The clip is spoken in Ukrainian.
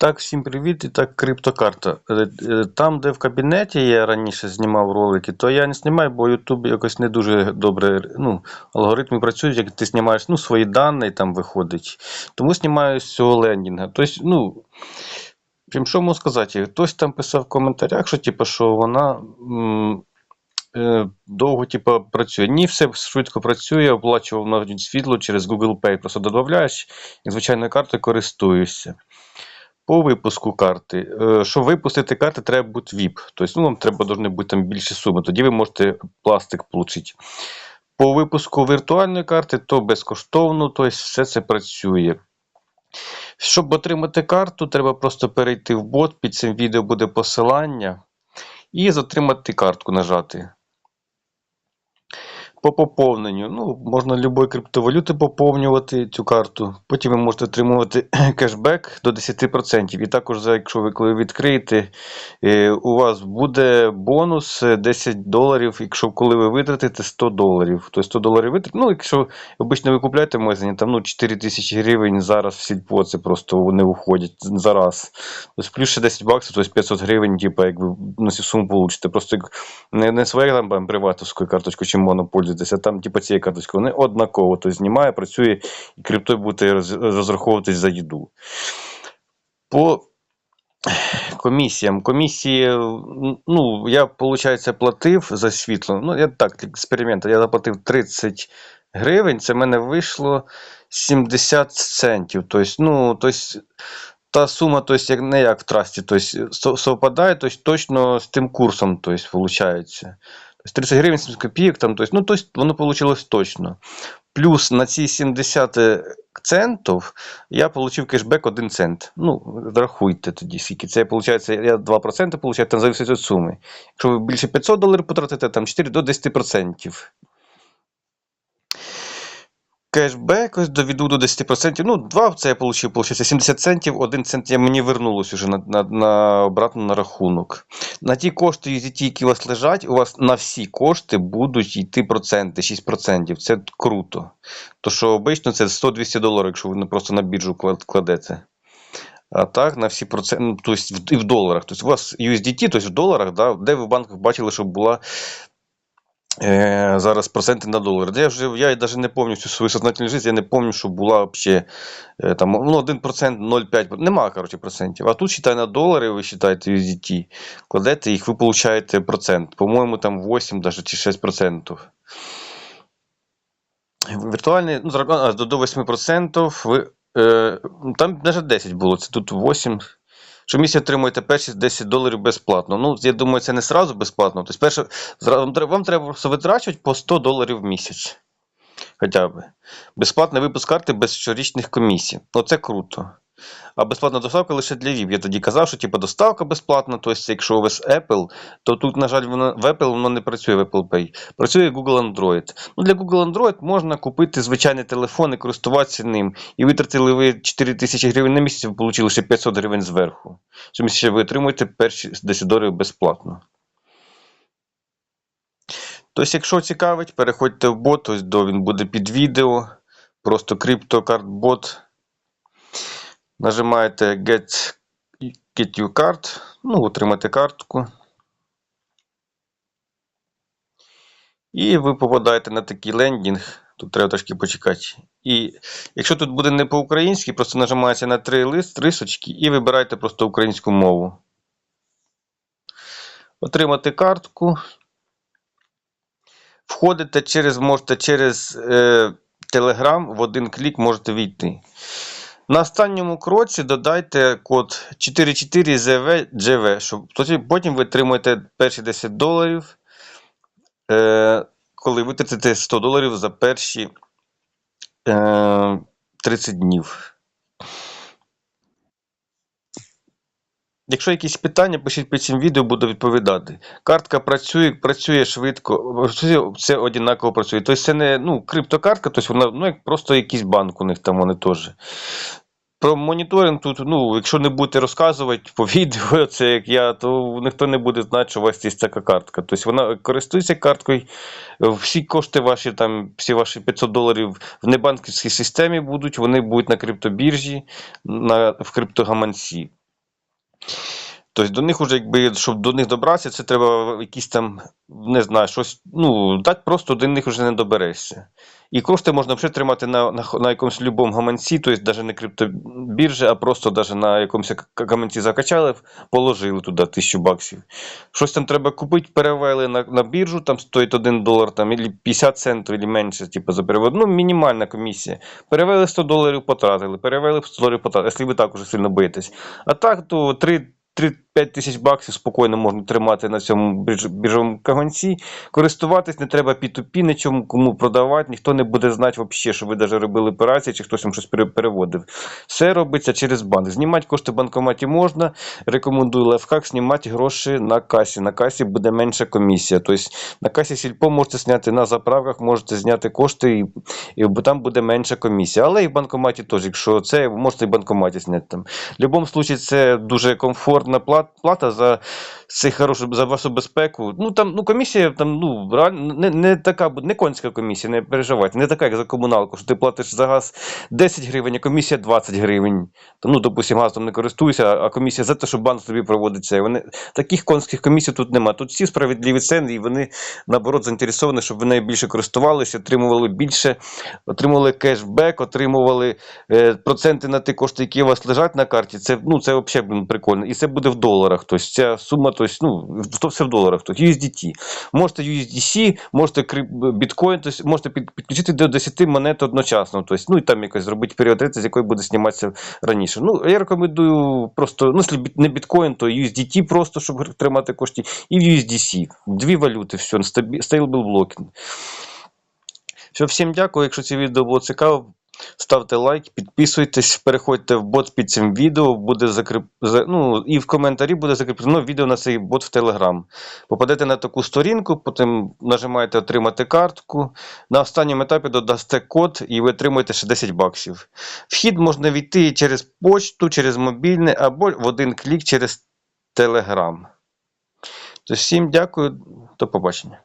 Так, всім привіт. І так, криптокарта. Е, е, Там, де в кабінеті я раніше знімав ролики, то я не знімаю, бо YouTube якось не дуже добре. Ну, алгоритми працюють, як ти знімаєш ну, свої дані, там виходить. Тому знімаю з цього лендінга. Тобто, ну, прям що можу сказати? Хтось там писав в коментарях, що, типу, що вона. м, е, Довго, типу, працює. Ні, все швидко працює, оплачував навіть світло через Google Pay. Просто додаєш і звичайною картою користуєшся. По випуску карти. Е, Щоб випустити карти, треба бути VIP. Тобто, ну, вам треба должны бути там більші суми. Тоді ви можете пластик отримати. По випуску віртуальної карти, то безкоштовно, тобто все це працює. Щоб отримати карту, треба просто перейти в бот. Під цим відео буде посилання. І затримати картку нажати. По поповненню. Ну, можна любої криптовалюти поповнювати цю карту. Потім ви можете отримувати кешбек до 10%. І також, якщо ви коли відкриєте, е, у вас буде бонус е, 10 доларів, якщо коли ви витратите 100 доларів. Тобто 100 доларів витратите. Ну, якщо обично ви купуєте в магазині, там ну, 4 тисячі гривень зараз в сільпо, це просто вони уходять за раз. Тобто плюс ще 10 баксів, тобто 500 гривень, типу, як ви на цю суму получите. Просто як не, не своєю приватовською карточкою чи монополітися, а там, типу, цією карточкою. Вони однаково тобто, знімає, працює і криптою роз- розраховуватись за їду. По комісіям. Комісії, ну, я, виходить, платив за світло. Ну, я так, експеримент. Я заплатив 30 гривень, це в мене вийшло 70 центів. Тобто, ну, тобто, та сума, тобто, як, не як в трасті, со- совпадає тобто, точно з тим курсом, тобто, виходить. Тобто 30 гривень 70 копійок, там, тобто, ну, тобто, воно вийшло точно. Плюс на ці 70 центів я отримав кешбек 1 цент. Ну, рахуйте тоді, скільки. Це виходить, я 2% получаю, там залежить від суми. Якщо ви більше 500 доларів потратите, там 4 до 10%. Кешбек ось доведу до 10%. Ну, 2 це я отримав, виходить, 70 центів, 1 цент я мені вернулось уже на, на, на, обратно на рахунок. На ті кошти які у вас лежать, у вас на всі кошти будуть йти проценти, 6%. Це круто. То що обично це 100-200 доларів, якщо ви просто на біржу кладете. А так, на всі проценти, ну, тобто і в доларах. Тобто у вас USDT, тобто в доларах, да, де ви в банках бачили, щоб була зараз проценти на долар. Я вже я навіть не всю свою сознательну життя, я не пам'ятаю, що була взагалі е, там, ну, 1%, 0,5%. Нема, коротше, процентів. А тут считай на долари, ви вважаєте USDT, кладете їх, ви получаєте процент. По-моєму, там 8 даже, чи 6%. Віртуальний, ну, до 8%, ви, е, там навіть 10 було, це тут 8. Щомісяця отримуєте перші 10 доларів безплатно. Ну, я думаю, це не сразу безплатно. Тобто, перше, вам треба просто витрачувати по 100 доларів в місяць. Хоча б. Безплатний випуск карти без щорічних комісій. Оце круто. А безплатна доставка лише для VIP. Я тоді казав, що типу, доставка безплатна, тобто, якщо у вас Apple, то тут, на жаль, воно, в Apple воно не працює в Apple Pay. Працює Google Android. Ну, для Google Android можна купити звичайний телефон і користуватися ним. І витратили ви 4 тисячі гривень на місяць, ви отримали ще 500 гривень зверху. Щомісяця ви отримуєте перші 10 доларів безплатно. Тобто, якщо цікавить, переходьте в бот, ось до він буде під відео. Просто CryptoCardBot. Нажимаєте Get, get you card, ну, отримати картку. І ви попадаєте на такий лендінг. Тут треба трошки почекати. І якщо тут буде не по-українськи, просто нажимаєте на три лист, рисочки і вибираєте просто українську мову. Отримати картку. Входите через, можете через е, Telegram в один клік можете війти. На останньому кроці додайте код 44ZVGV, щоб потім ви отримуєте перші 10 доларів, е, коли витратите 100 доларів за перші е, 30 днів. Якщо якісь питання, пишіть під цим відео, буду відповідати. Картка працює, працює швидко, все однаково працює. Тобто це не ну, криптокартка, тобто вона ну, як просто якийсь банк у них там вони теж. Про моніторинг тут, ну, якщо не будете розказувати по відео, це як я, то ніхто не буде знати, що у вас є така картка. Тобто вона користується карткою, всі кошти ваші, там, всі ваші 500 доларів в небанківській системі будуть, вони будуть на криптобіржі, на, в криптогаманці. Тобто до них уже, якби, щоб до них добратися, це треба якісь там, не знаю, щось, ну, так просто до них вже не доберешся. І кошти можна вже тримати на, на, на якомусь любому гаманці, тобто навіть не криптобіржі, а просто навіть на якомусь гаманці закачали, положили туди тисячу баксів. Щось там треба купити, перевели на, на біржу, там стоїть 1 долар, там, або 50 центів, або менше, типу, за перевод. Ну, мінімальна комісія. Перевели 100 доларів, потратили, перевели 100 доларів, потратили, якщо ви так уже сильно боїтесь. А так, то 3 3-5 тисяч баксів спокійно можна тримати на цьому бірж- біржовому каганці. Користуватись не треба P2P, нічому кому продавати, ніхто не буде знати взагалі, що ви навіть робили операції, чи хтось вам щось переводив. Все робиться через банк. Знімати кошти в банкоматі можна. Рекомендую лайфхак, знімати гроші на касі. На касі буде менша комісія. Тобто на касі сільпо можете зняти на заправках, можете зняти кошти, і, і там буде менша комісія. Але і в банкоматі теж, якщо це, можете і в банкоматі зняти там. В будь-якому випадку це дуже комфортна плат- плата за цей хорошу за вашу безпеку. Ну там ну комісія там ну реально не, не така не конська комісія, не переживайте, не така, як за комуналку, що ти платиш за газ 10 гривень, а комісія 20 гривень. Ну, допустим, газом не користуюся, а комісія за те, що банк тобі проводить це. Вони таких конських комісій тут немає. Тут всі справедливі ціни, і вони наоборот заінтересовані, щоб ви нею більше користувалися, отримували більше, отримували кешбек, отримували е, проценти на ті кошти, які у вас лежать на карті. Це ну це взагалі прикольно. І це буде в доларах. Тобто ця сума, тобто, ну то все в доларах. Тобто USDT. Можете USDC, можете біткоін, тобто можете підключити до 10 монет одночасно. Тобто, ну і там якось зробити період, з якої буде зніматися раніше. Ну, я рекомендую просто, ну, якщо не біткоін, то USDT просто, щоб тримати кошти, і в USDC. Дві валюти, все, stable blocking. Все, всім дякую. Якщо це відео було цікаво, ставте лайк, підписуйтесь, переходьте в бот під цим відео, буде закріп... ну, і в коментарі буде закріплено відео на цей бот в Telegram. Попадете на таку сторінку, потім нажимаєте отримати картку. На останньому етапі додасте код і ви отримуєте ще 10 баксів. Вхід можна війти через почту, через мобільне або в один клік через Telegram. Тож всім дякую, до побачення.